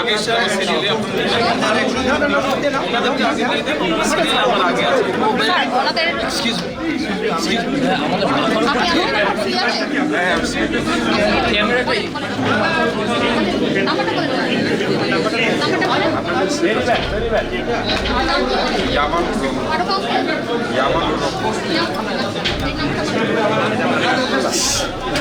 আগে এসে আমার সিরিয়ালে ওনাদেরকে আগে দিয়ে দেন ওনারা সিরিয়ালে আমার আগে আছে এক্সকিউজ মি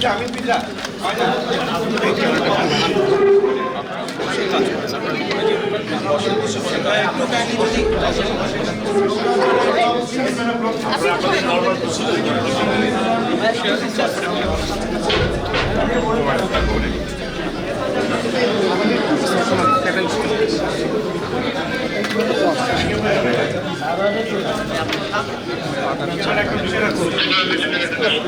সিরিয়ালে হ্যাঁ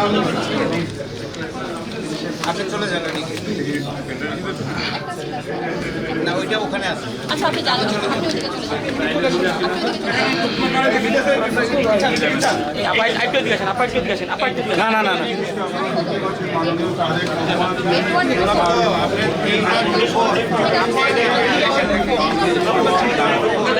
আমি নাম্বারটা বলেন নাম্বারটা বলেন ইয়ামান আরও কাউকে ইয়ামান এই নাম্বারটা বলেন আপনি সাথে করবেন হ্যাঁ সাইন করবেন আর এখানে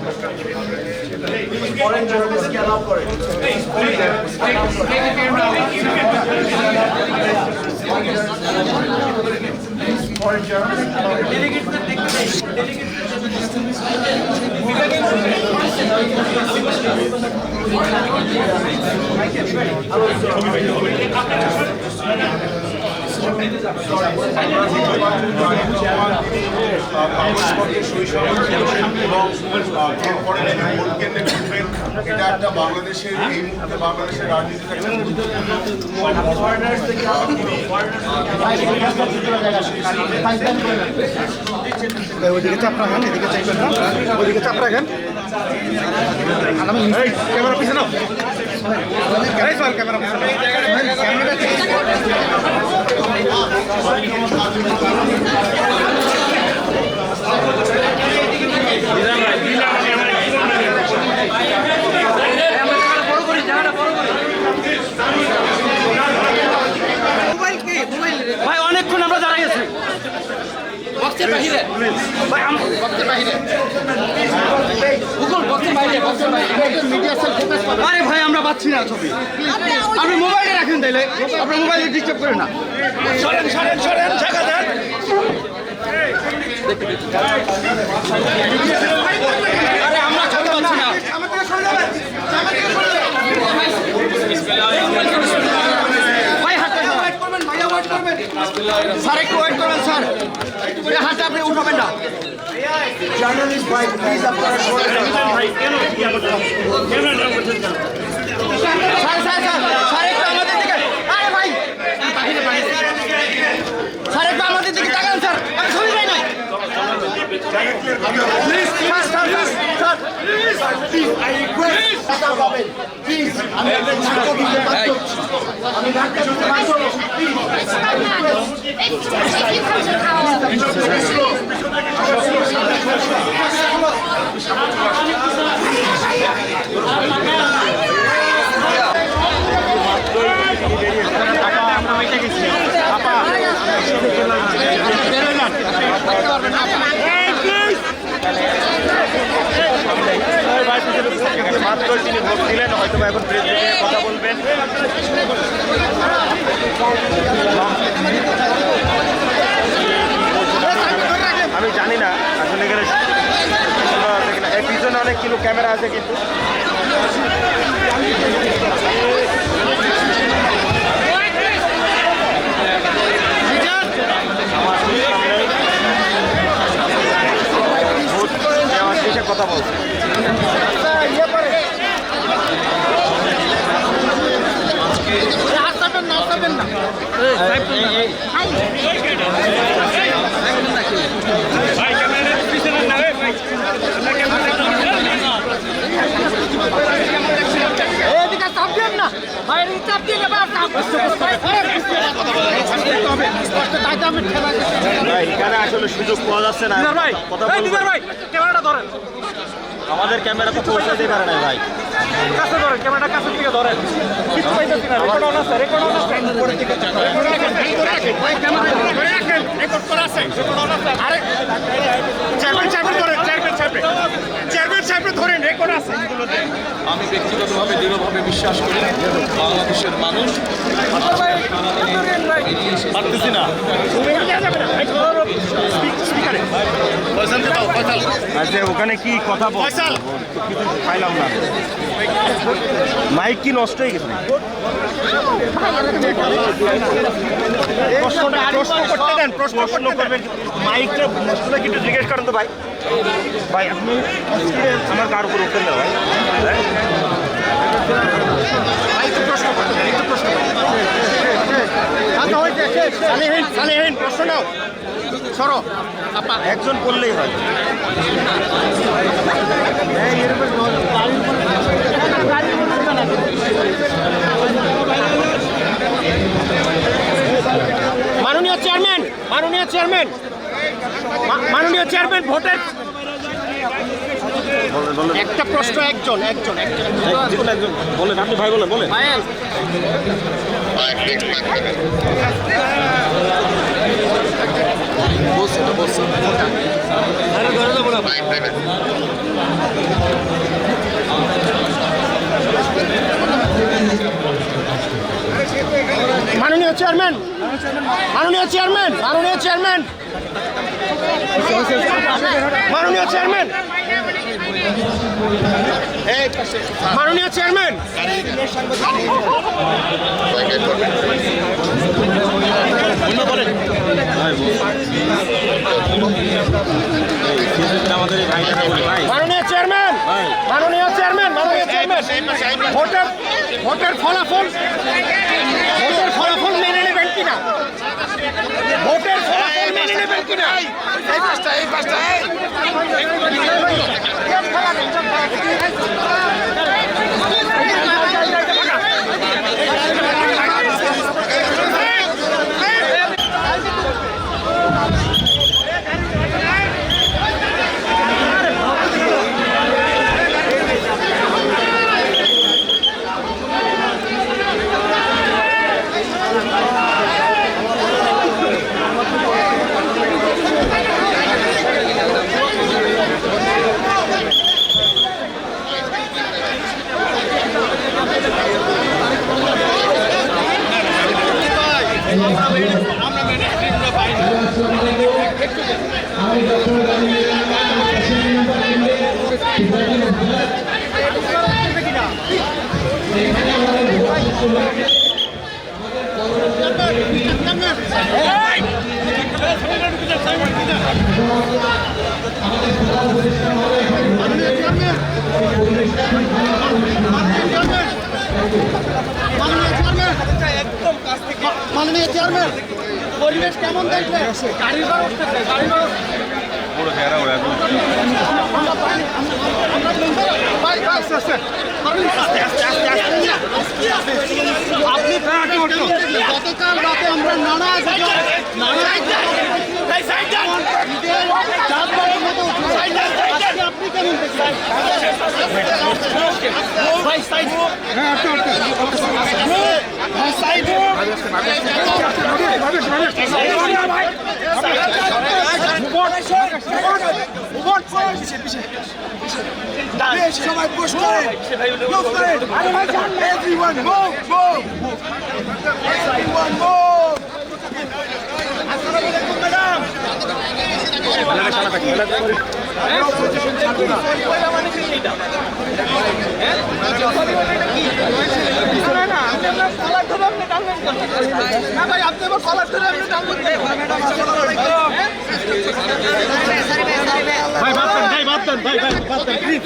আপনি চলে যান এদিকে না ওইটা ওখানে আছে আচ্ছা আপনি জানেন আপনি ওদিকে চলে যান আপনি ওদিকে চলে যান না না না না এটা একটা বাংলাদেশের এই মুহূর্তে বাংলাদেশের রাজনীতিতে একটা ওইদিকে চাপ রাখেন এদিকে চাইবেন না ওইদিকে চাপ রাখেন ক্যামেরা পিছনে ক্যামেরা পিছনে ক্যামেরা ভাই অনেকক্ষণ আমরা দাঁড়াই আছি। বক্সের বাহিরে। ভাই আম- বক্সের বাহিরে। গুগল বক্সের বাইরে বক্সের বাইরে মিডিয়া সেল ফোকাস আরে ভাই আমরা পাচ্ছি না ছবি। আপনি মোবাইলে তাইলে আপনার মোবাইলে ডিস্টার্ব করেন না। সরেন সরেন সরেন দেন। আরে আমরা না। স্যার একটু ওয়েট করবেন স্যার। হাতটা আপনি উঠাবেন না। জার্নালিস্ট ভাই প্লিজ আপনারা সরে যান। স্যার স্যার স্যার স্যার একটু আমাদের দিকে আরে ভাই বাহিরে বাহিরে স্যার একটু আমাদের দিকে তাকান স্যার আমি ছবি পাই নাই please sir sir sir please I request please আমি একটা ছাত্র দিতে বাধ্য If you come to power, মাত্র তিনি ভোট দিলেন হয়তো এখন প্রেস কথা বলবেন। আমি জানি না, আসলে এখানে এর পিছনে অনেক কিলো ক্যামেরা আছে কিন্তু ভোট দেওয়ার শেষে কথা বলছে এদিকে চাপ দেন না বাইরে চাপ দিলে বা চাপ ভাই এখানে আসলে সুযোগ পাওয়া যাচ্ছে না। কথা ভাই ক্যামেরাটা ধরেন। আমাদের ক্যামেরা তো পৌঁছাতেই পারে না ভাই। কাছে ধরেন ক্যামেরাটা কাছে থেকে ধরেন। কিছু পাইতেছি না রেকর্ড অন আছে রেকর্ড অন আছে। রেকর্ড অন আছে। রেকর্ড অন আছে। আরে চেয়ারম্যান চেয়ারম্যান ধরেন চেয়ারম্যান চেয়ারম্যান সাহেব ধরেন রেকর্ড আছে আমি ব্যক্তিগতভাবে দৃঢ়ভাবে বিশ্বাস করি বাংলাদেশের মানুষ পারতেছি না। আচ্ছা ওখানে কি কথা বল? কিছু পাইলাম না। মাইক কি নষ্ট হয়ে গেছে প্রশ্ন করতে দেন প্রশ্ন করবেন। মাইকটা কিন্তু জিজ্ঞেস করেন তো ভাই। ভাই আপনি আমার কার উপর উঠতেন না ভাই। সালেহীন প্রশ্ন নাও। সরো একজন করলেই হয়। মাননীয় চেয়ারম্যান মাননীয় চেয়ারম্যান। মাননীয় চেয়ারম্যান ভোটের বলেন একটা প্রশ্ন একজন একজন একজন। একজন বলেন আপনি ভাই বলেন বলেন। বলছে তো বলছে মাননীয় চেয়ারম্যান মাননীয় চেয়ারম্যান মাননীয় চেয়ারম্যান মাননীয় চেয়ারম্যান। মাননীয় চেয়ারম্যান। মাননীয় চেয়ারম্যান মাননীয় চেয়ারম্যান মাননীয় চেয়ারম্যান। ভোটের ভোটের ফলাফল ভোটের ফলাফল মেনে নেবেন কিনা? ভোটের ফলাফল মেনে নেবেন কিনা? এই পাঁচটা এই পাঁচটা মাননীয় চেয়ারম্যান পরিবেশ কেমন দেখলে গাড়ির ব্যবস্থা গাড়ির ব্যবস্থা পুরো ঘেরা ওরা ভাই ভাই আস্তে আস্তে আপনি ফেরাটি উঠুন গতকাল রাতে আমরা নানা জায়গায় সবাই পোস্ট করে মুভ করে everyone move move everyone move আসসালামু আলাইকুম ম্যাডাম ভাই আপনি আমার কলার ধরে আপনি টানবেন ভাই বাদ দেন ভাই বাদ দেন ভাই ভাই বাদ দেন প্লিজ